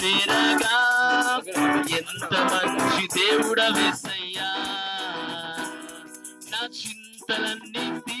చేరగా? ఎంత మంచి దేవుడ వేసయ్యా నా చింతలన్నీ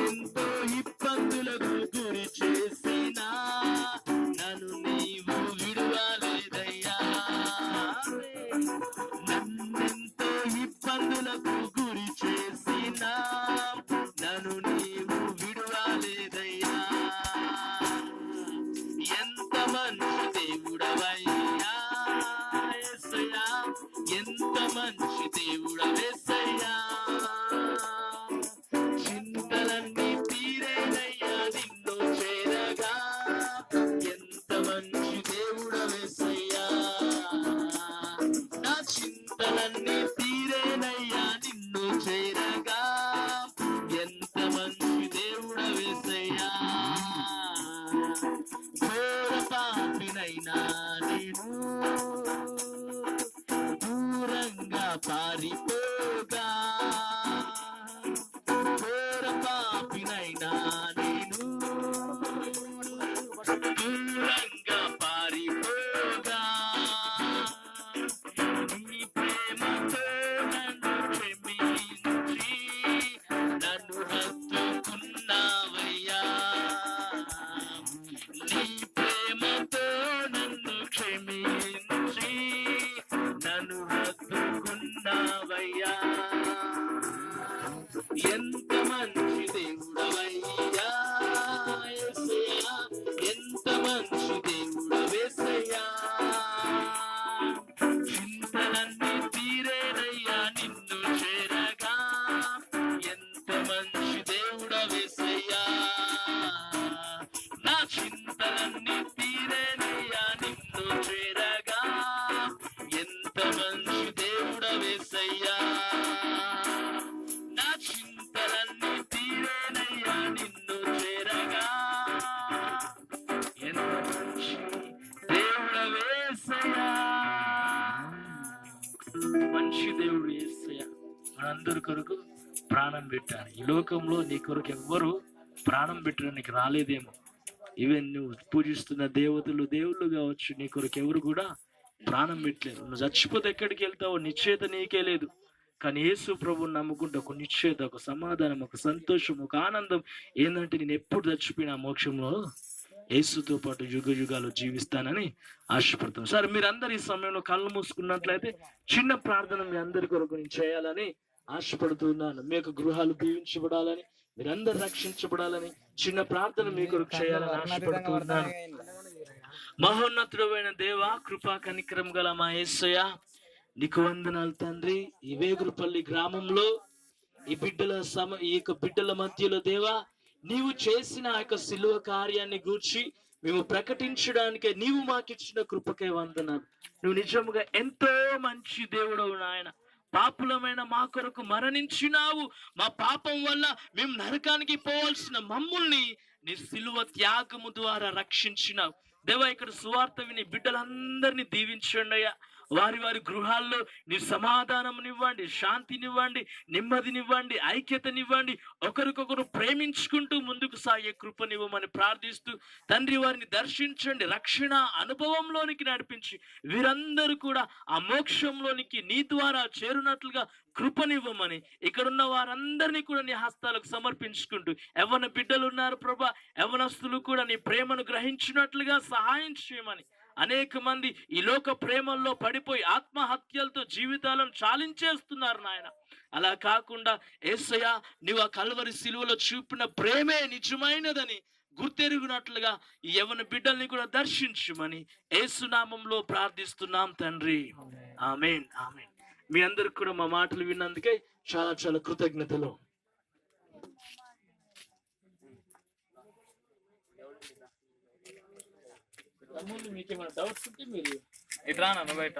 ఎంతో ఇబ్బందులకు గురి చేసినా నన్ను నీవు విడువలేదయ్యా. నన్నెంతో ఇబ్బందులకు గురి చేసినా నన్ను నీవు విడువలేదయ్యా. ఎంతమంది ఘోర పాపినైనా నేను దూరంగా పారిపోగా. హత్తుకున్నావయ్యా ఎంత దేవుడవేసయ్యా నా చింతలన్నీ తీరేనయ్యా నిన్ను చేరగా. ఎంత మంచి దేవుడ వేసయ్యా. మంచి దేవుడు ఏసయ్య మనందరి కొరకు ప్రాణం పెట్టారు ఈ లోకంలో నీ కొరకు ఎవ్వరు ప్రాణం పెట్టడానికి రాలేదేమో. ఈవెన్ నువ్వు పూజిస్తున్న దేవతలు దేవుళ్ళు కావచ్చు నీ కొరకు ఎవరు కూడా ప్రాణం పెట్టలేరు నువ్వు చచ్చిపోతే ఎక్కడికి వెళ్తావో నిశ్చేత నీకే లేదు. కానీ యేసు ప్రభుని నమ్ముకుంటే ఒక నిశ్చేత ఒక సమాధానం ఒక సంతోషం ఒక ఆనందం ఏంటంటే నేను ఎప్పుడు చచ్చిపోయినా మోక్షంలో యేసుతో పాటు యుగ యుగాలు జీవిస్తానని ఆశపడతాం. సరే మీరందరు ఈ సమయంలో కళ్ళు మూసుకున్నట్లయితే చిన్న ప్రార్థన మీ అందరి కొరకు నేను చేయాలని ఆశపడుతున్నాను మీ యొక్క గృహాలు దీవించబడాలని మీరందరు రక్షించబడాలని చిన్న ప్రార్థన మీ కొరకు చేయాలని ఆశపడుతున్నాను మహోన్నతుడమైన దేవ కృపా కనిక్రమ గల మా యేసయ్య. నీకు వందనాలు తండ్రి. ఈ వేగురుపల్లి గ్రామంలో ఈ బిడ్డల సమ ఈ యొక్క బిడ్డల మధ్యలో దేవా నీవు చేసిన ఆ యొక్క సిలువ కార్యాన్ని గూర్చి మేము ప్రకటించడానికే నీవు మాకిచ్చిన కృపకే వందనాలు. నువ్వు నిజముగా ఎంతో మంచి దేవుడవు నాయన. పాపులమైన మా కొరకు మరణించినావు. మా పాపం వల్ల మేము నరకానికి పోవాల్సిన మమ్ముల్ని నీ సిలువ త్యాగము ద్వారా రక్షించినావు. దేవా ఇక్కడ సువార్త విని బిడ్డలందరినీ దీవించండి అయ్యా. వారి వారి గృహాల్లో నీ సమాధానమునివ్వండి శాంతినివ్వండి నెమ్మదినివ్వండి ఐక్యతనివ్వండి ఒకరికొకరు ప్రేమించుకుంటూ ముందుకు సాగే కృపనివ్వమని ప్రార్థిస్తూ తండ్రి వారిని దర్శించండి రక్షణ అనుభవంలోనికి నడిపించి వీరందరూ కూడా ఆ మోక్షంలోనికి నీ ద్వారా చేరునట్లుగా కృపనివ్వమని ఇక్కడున్న వారందరినీ కూడా నీ హస్తాలకు సమర్పించుకుంటూ ఎవన బిడ్డలు ఉన్నారు ప్రభా యవనస్తులు కూడా నీ ప్రేమను గ్రహించినట్లుగా సహాయం చేయమని అనేక మంది ఈ లోక ప్రేమల్లో పడిపోయి ఆత్మహత్యలతో జీవితాలను చాలించేస్తున్నారు నాయన. అలా కాకుండా ఏసయ్య నీవు ఆ కల్వరి సిలువలో చూపిన ప్రేమే నిజమైనదని గుర్తెరుగునట్లుగా ఈ యవన బిడ్డల్ని కూడా దర్శించుమని ఏసునామంలో ప్రార్థిస్తున్నాం తండ్రి. ఆమెన్. ఆమెన్. మీ అందరికి కూడా మా మాటలు విన్నందుకే చాలా చాలా కృతజ్ఞతలు. ముందు మీకు ఏమైనా డౌట్స్ ఉంటే మీరు ఇట్లా బయట.